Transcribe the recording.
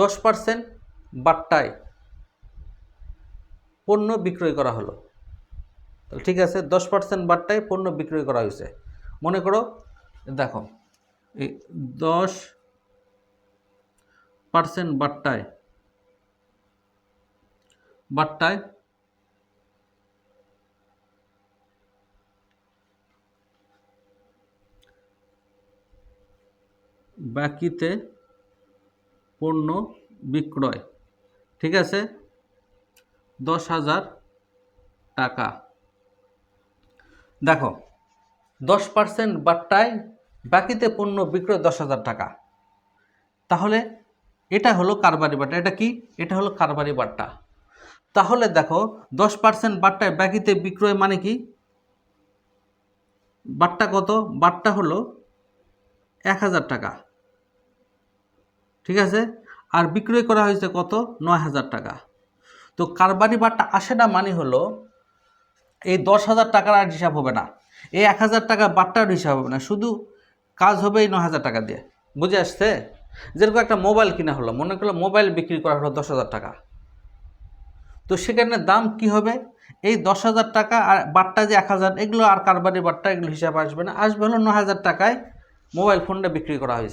দশ পার্সেন্ট বাট্টায় পণ্য বিক্রয় করা হলো। তাহলে ঠিক আছে, দশ পার্সেন্ট বাট্টায় পণ্য বিক্রয় করা হয়েছে। মনে করো, দেখো, এই দশ পার্সেন্ট বাট্টায় বাট্টায় বাকিতে পণ্য বিক্রয়। ঠিক আছে? দশ হাজার টাকা। দেখো, দশ পার্সেন্ট বাট্টায় বাকিতে পণ্য বিক্রয় দশ হাজার টাকা। তাহলে এটা হলো কারবারি বাট্টা। এটা কি? এটা হলো কারবারি বাট্টা। তাহলে দেখো, দশ পার্সেন্ট বাট্টায় বাকিতে বিক্রয় মানে কি? বাট্টা কত? বাট্টা হলো এক হাজার টাকা। ঠিক আছে? আর বিক্রয় করা হয়েছে কত? নয় হাজার টাকা। তো কারবারি বাট্টা আসে না মানে হলো, এই দশ হাজার টাকার আর হিসাব হবে না। এই এক হাজার টাকা বাট্টার হিসাব হবে না, শুধু কাজ হবে এই ন হাজার টাকা দিয়ে। বুঝে আসছে? যেরকম একটা মোবাইল কিনা হলো, মনে করল মোবাইল বিক্রি করা হলো দশ হাজার টাকা। তো সেখানে দাম কি হবে? এই দশ হাজার টাকা আর বাট্টা যে এক হাজার এগুলো আর কারবারি বাট্টা এগুলো হিসাব আসবে না। আসবে হলো ন হাজার টাকায় মোবাইল ফোনটা বিক্রি করা হয়েছে।